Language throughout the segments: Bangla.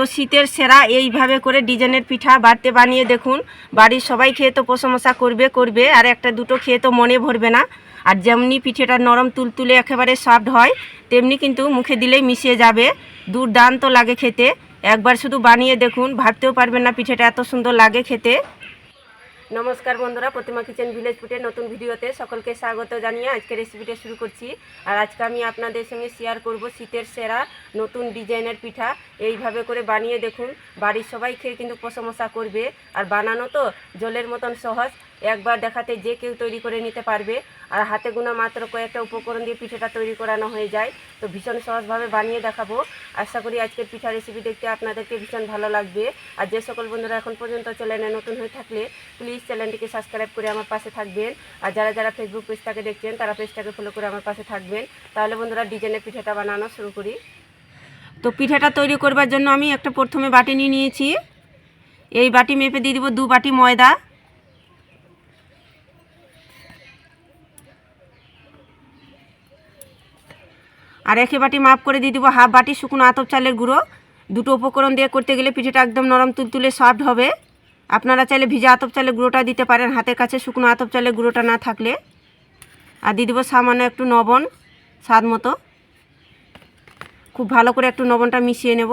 তো শীতের সেরা এইভাবে করে ডিজাইনের পিঠা বাড়তে বানিয়ে দেখুন। বাড়ির সবাই খেয়ে তো প্রশংসা করবে করবে, আর একটা দুটো খেয়ে তো মনে ভরবে না। আর যেমনি পিঠেটা নরম তুলতুলে একেবারে সফট হয়, তেমনি কিন্তু মুখে দিলেই মিশিয়ে যাবে। দুর্দান্ত লাগে খেতে। একবার শুধু বানিয়ে দেখুন, ভাবতেও পারবেন না পিঠেটা এত সুন্দর লাগে খেতে। নমস্কার বন্ধুরা, প্রতিমা কিচেন ভিলেজ ফুটের নতুন ভিডিওতে সকলকে স্বাগত জানিয়ে আজকে রেসিপিটা শুরু করছি। আর আজকে আমি আপনাদের সঙ্গে শেয়ার করব শীতের সেরা নতুন ডিজাইনের পিঠা। এইভাবে করে বানিয়ে দেখুন, বাড়ির সবাই খেয়ে কিন্তু প্রশংসা করবে। আর বানানো তো জলের মতন সহজ একবার দেখাতে যে কেউ তৈরি করে নিতে পারবে। আর হাতে গোনা মাত্র কয়েকটা উপকরণ দিয়ে পিঠাটা তৈরি করানো হয়ে যায়। তো ভীষণ সহজভাবে বানিয়ে দেখাবো। আশা করি আজকের পিঠা রেসিপি দেখতে আপনাদেরকে ভীষণ ভালো লাগবে। আর যে সকল বন্ধুরা এখন পর্যন্ত চ্যানেলে নতুন হয়ে থাকলে প্লিজ চ্যানেলটিকে সাবস্ক্রাইব করে আমার পাশে থাকবেন। আর যারা যারা ফেসবুক পেজটাকে দেখছেন, তারা পেজটাকে ফলো করে আমার পাশে থাকবেন। তাহলে বন্ধুরা ডিজাইনের পিঠাটা বানানো শুরু করি। তো পিঠাটা তৈরি করবার জন্য আমি একটা প্রথমে বাটি নিয়ে নিয়েছি। এই বাটি মেপে দিয়ে দিব দু বাটি ময়দা। আর একে বাটি মাপ করে দিয়ে দিব হাফ বাটি শুকনো আতপ চালের গুঁড়ো। দুটো উপকরণ দিয়ে করতে গেলে পিঠেটা একদম নরম তুলতুলে সফট হবে। আপনারা চাইলে ভিজা আতপ চালের গুঁড়োটা দিতে পারেন হাতের কাছে শুকনো আতপ চালের গুঁড়োটা না থাকলে। আর দিয়ে দিব সামান্য একটু লবণ স্বাদ মতো। খুব ভালো করে একটু লবণটা মিশিয়ে নেব।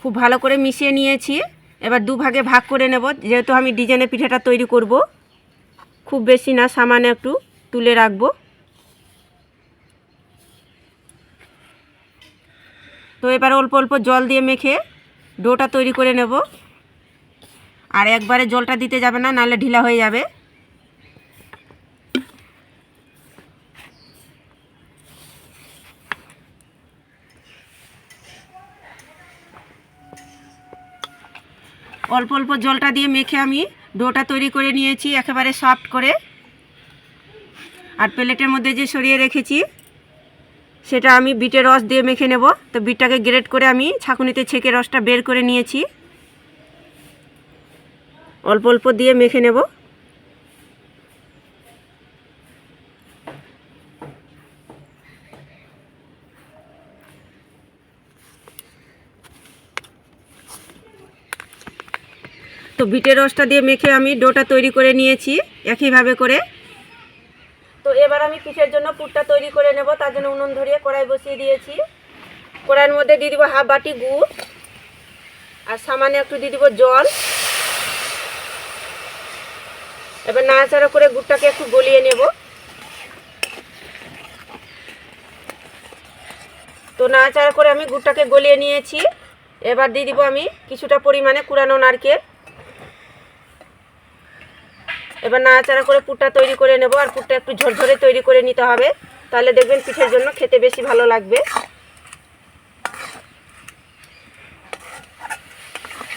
খুব ভালো করে মিশিয়ে নিয়েছি। এবার দুভাগে ভাগ করে নেব। যেহেতু আমি ডিজাইনের পিঠাটা তৈরি করব, খুব বেশি না, সামান্য একটু তুলে রাখব। তো এবার অল্প অল্প জল দিয়ে মেখে ডোটা তৈরি করে নেব। আর একবারে জলটা দিতে যাবে না, নাহলে ঢিলা হয়ে যাবে। অল্প অল্প জলটা দিয়ে মেখে আমি ডোটা তৈরি করে নিয়েছি, একেবারে সফট করে। আর প্লেটের মধ্যে যে সরিয়ে রেখেছি, সেটা আমি বিটের রস দিয়ে মেখে নেব। তো বিটটাকে গ্রেট করে আমি ছাঁকুনিতে ছেঁকে রসটা বের করে নিয়েছি। অল্প অল্প দিয়ে মেখে নেব। তো বিটের রসটা দিয়ে মেখে আমি ডোটা তৈরি করে নিয়েছি, একইভাবে করে। তো এবার আমি পিঠের জন্য পুরটা তৈরি করে নেব, তার জন্য উনুন ধরিয়ে কড়াই বসিয়ে দিয়েছি। কড়াইয়ের মধ্যে দিয়ে দিব হাফ বাটি গুড়, আর সামান্য একটু দিয়ে দিব জল। এবার নাড়াচাড়া করে গুড়টাকে একটু গলিয়ে নেব। তো নাড়াচাড়া করে আমি গুড়টাকে গলিয়ে নিয়েছি। এবার দিয়ে দিব আমি কিছুটা পরিমাণে কুড়ানো নারকেল। এবার নাড়াচাড়া করে পুরটা তৈরি করে নেব, আর পুরটা একটু ঝরঝরে তৈরি করে নিতে হবে। তাহলে দেখবেন পিঠের জন্য খেতে বেশি ভালো লাগবে।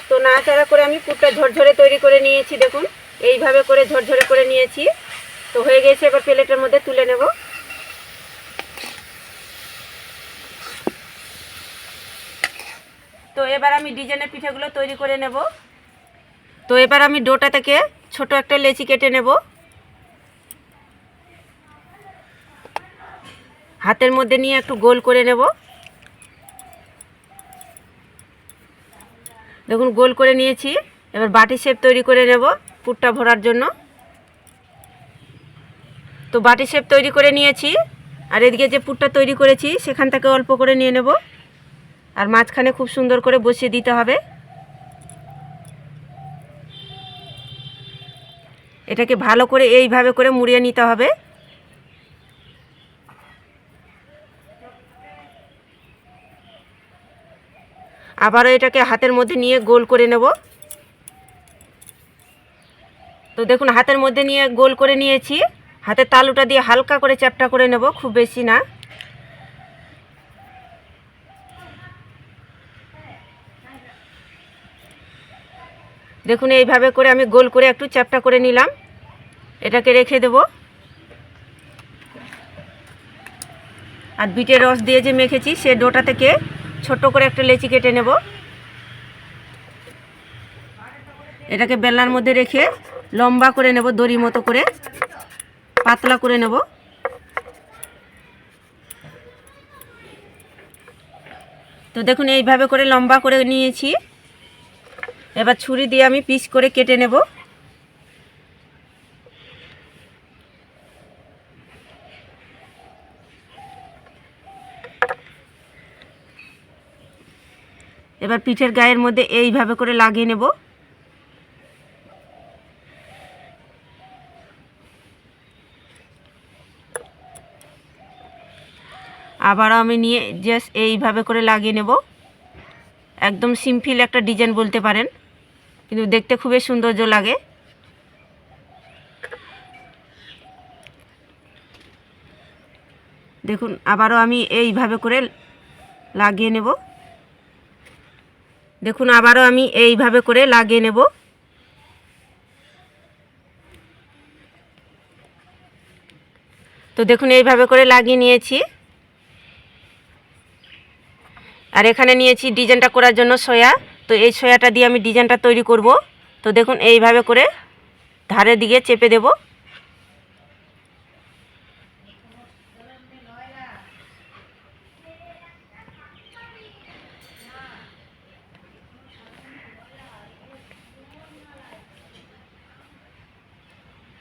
তো নাড়াচাড়া করে আমি পুরটা ঝরঝরে তৈরি করে নিয়েছি, দেখুন। এইভাবে করে ঝরঝরে করে নিয়েছি। তো হয়ে গেছে, এবার প্লেটের মধ্যে তুলে নেব। তো এবার আমি ডিজাইনের পিঠেগুলো তৈরি করে নেব। তো এবার আমি ডোটা থেকে ছোট একটা লেচি কেটে নেব। হাতের মধ্যে নিয়ে একটু গোল করে নেব। দেখুন, গোল করে নিয়েছি। এবার বাটি শেপ তৈরি করে নেব পুরটা ভরার জন্য। তো বাটি শেপ তৈরি করে নিয়েছি। আর এদিকে যে পুরটা তৈরি করেছি, সেখান থেকে অল্প করে নিয়ে নেব। আর মাঝখানে খুব সুন্দর করে বসিয়ে দিতে হবে। এটাকে ভালো করে এইভাবে করে মুড়িয়ে নিতে হবে। আবারও এটাকে হাতের মধ্যে নিয়ে গোল করে নেব। তো দেখুন, হাতের মধ্যে নিয়ে গোল করে নিয়েছি। হাতের তালুটা দিয়ে হালকা করে চ্যাপটা করে নেব, খুব বেশি না। দেখুন, এইভাবে করে আমি গোল করে একটু চ্যাপটা করে নিলাম। এটাকে রেখে দেব। আর বিটের রস দিয়ে যে মেখেছি, সে ডোটা থেকে ছোট করে একটা লেচি কেটে নেব। এটাকে বেলনার মধ্যে রেখে লম্বা করে নেব দড়ি মতো করে। পাতলা করে নেব। তো দেখুন, এইভাবে করে লম্বা করে নিয়েছি। এবার ছুরি দিয়ে আমি পিস করে কেটে নেব। এবার পিঠের গায়ের মধ্যে এইভাবে করে লাগিয়ে নেব। আবারও আমি নিয়ে জাস্ট এইভাবে করে লাগিয়ে নেব। একদম সিম্পল একটা ডিজাইন বলতে পারেন। কিন্তু দেখতে খুবই সৌন্দর্য লাগে। দেখুন, আবারও আমি এইভাবে করে লাগিয়ে নেব। দেখুন, আবারও আমি এইভাবে করে লাগিয়ে নেব। তো দেখুন, এইভাবে করে লাগিয়ে নিয়েছি। আর এখানে নিয়েছি ডিজাইনটা করার জন্য সয়া। তো এই সয়াটা দিয়ে আমি ডিজাইনটা তৈরি করব। তো দেখুন, এইভাবে করে ধারের দিকে চেপে দেব।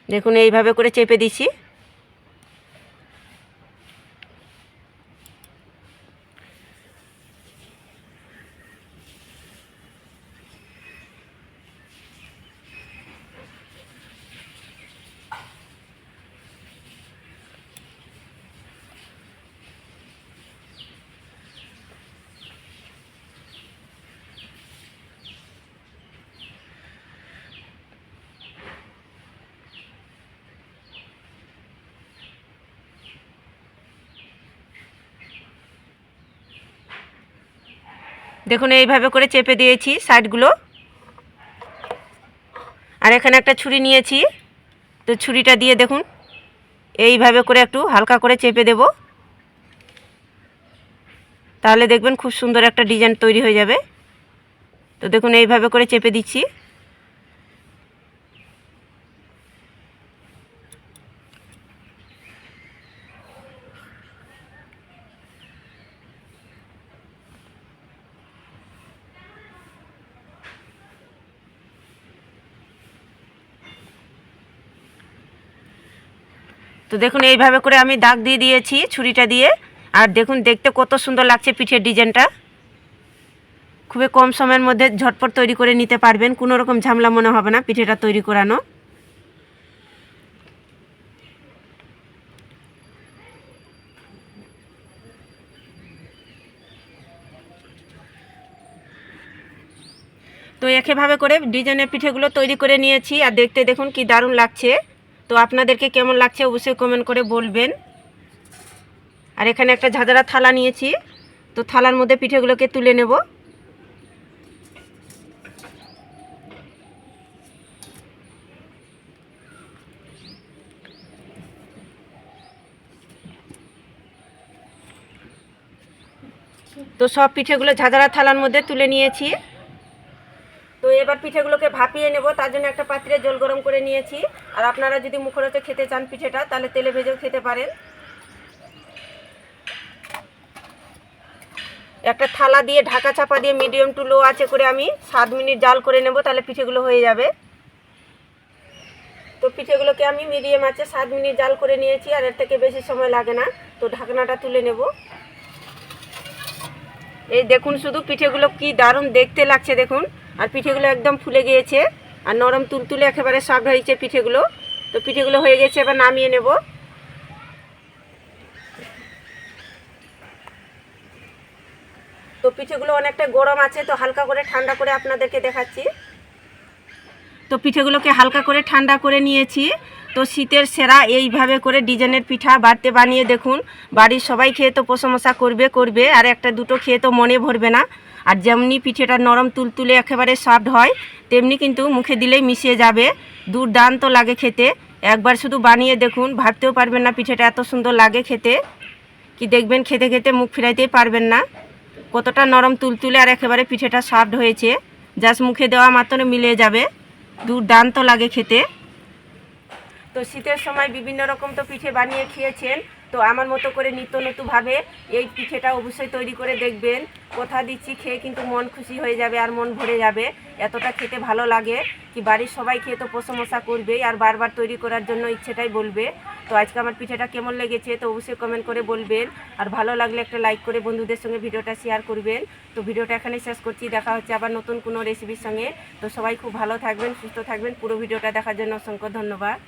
দেখুন, এইভাবে করে চেপে দিছি দেখুন, এইভাবে করে চেপে দিয়েছি সাইডগুলো। আর এখানে একটা ছুরি নিয়েছি। তো ছুরিটা দিয়ে দেখুন, এইভাবে করে একটু হালকা করে চেপে দেব। তাহলে দেখবেন খুব সুন্দর একটা ডিজাইন তৈরি হয়ে যাবে। তো দেখুন, এইভাবে করে চেপে দিচ্ছি। তো দেখুন, এইভাবে করে আমি দাগ দিয়ে দিয়েছি ছুরিটা দিয়ে। আর দেখুন, দেখতে কত সুন্দর লাগছে পিঠের ডিজাইনটা। খুবই কম সময়ের মধ্যে ঝটপট তৈরি করে নিতে পারবেন। কোনো রকম ঝামেলা মনে হবে না পিঠেটা তৈরি করানো। তো একেভাবে করে ডিজাইনের পিঠেগুলো তৈরি করে নিয়েছি। আর দেখতে দেখুন, কি দারুণ লাগছে। তো আপনাদেরকে কেমন লাগছে অবশ্যই কমেন্ট করে বলবেন। আর এখানে একটা ঝাঁঝরা থালা নিয়েছি, তো থালার মধ্যে পিঠেগুলোকে তুলে নেব। তো সব পিঠেগুলো ঝাঁঝরা থালার মধ্যে তুলে নিয়েছি। তো এবার পিঠেগুলোকে ভাপিয়ে নেব, তার জন্য একটা পাত্রে জল গরম করে নিয়েছি। আর আপনারা যদি মুখরোচে খেতে চান পিঠেটা, তাহলে তেলে ভেজেও খেতে পারেন। একটা থালা দিয়ে ঢাকা চাপা দিয়ে মিডিয়াম টু লো আছে করে আমি সাত মিনিট জাল করে নেব, তাহলে পিঠেগুলো হয়ে যাবে। তো পিঠেগুলোকে আমি মিডিয়াম আছে সাত মিনিট জাল করে নিয়েছি, আর এর থেকে বেশি সময় লাগে না। তো ঢাকনাটা তুলে নেব। এই দেখুন শুধু পিঠেগুলো কি দারুণ দেখতে লাগছে দেখুন, আর পিঠেগুলো একদম ফুলে গিয়েছে। আর নরম তুলতুলে একেবারে সফট হয়েছে পিঠেগুলো। তো পিঠেগুলো হয়ে গেছে, এবার নামিয়ে নেব। তো পিঠেগুলো অনেকটা গরম আছে, তো হালকা করে ঠান্ডা করে আপনাদেরকে দেখাচ্ছি। তো পিঠেগুলোকে হালকা করে ঠান্ডা করে নিয়েছি। তো শীতের সেরা এইভাবে করে ডিজাইনের পিঠা বাড়তে বানিয়ে দেখুন। বাড়ির সবাই খেয়ে তো প্রশংসা করবে করবে, আর একটা দুটো খেয়ে তো মনে ভরবে না। আর যেমনি পিঠেটা নরম তুলতুলে একেবারে সফট হয়, তেমনি কিন্তু মুখে দিলেই মিশিয়ে যাবে। দুর্দান্ত লাগে খেতে। একবার শুধু বানিয়ে দেখুন, ভাবতেও পারবেন না পিঠেটা এত সুন্দর লাগে খেতে। কি দেখবেন, খেতে খেতে মুখ ফিরাইতেই পারবেন না। কতটা নরম তুলতুলে আর একেবারে পিঠেটা সফট হয়েছে। জাস্ট মুখে দেওয়া মাত্র মিলে যাবে। দুর্দান্ত লাগে খেতে। তো শীতের সময় বিভিন্ন রকম তো পিঠে বানিয়ে খেয়েছেন। তো আমার মতো করে নিত্য নতুনভাবে এই পিঠেটা অবশ্যই তৈরি করে দেখবেন। কথা দিচ্ছি, খেয়ে কিন্তু মন খুশি হয়ে যাবে আর মন ভরে যাবে। এতটা খেতে ভালো লাগে কি বাড়ির সবাই খেয়ে তো প্রশংসা করবেই আর বারবার তৈরি করার জন্য ইচ্ছেটাই বলবে। তো আজকে আমার পিঠাটা কেমন লেগেছে তো অবশ্যই কমেন্ট করে বলবেন। আর ভালো লাগলে একটা লাইক করে বন্ধুদের সঙ্গে ভিডিওটা শেয়ার করবেন। তো ভিডিওটা এখানে শেষ করছি, দেখা হচ্ছে আবার নতুন কোনো রেসিপির সঙ্গে। তো সবাই খুব ভালো থাকবেন, সুস্থ থাকবেন। পুরো ভিডিওটা দেখার জন্য অসংখ্য ধন্যবাদ।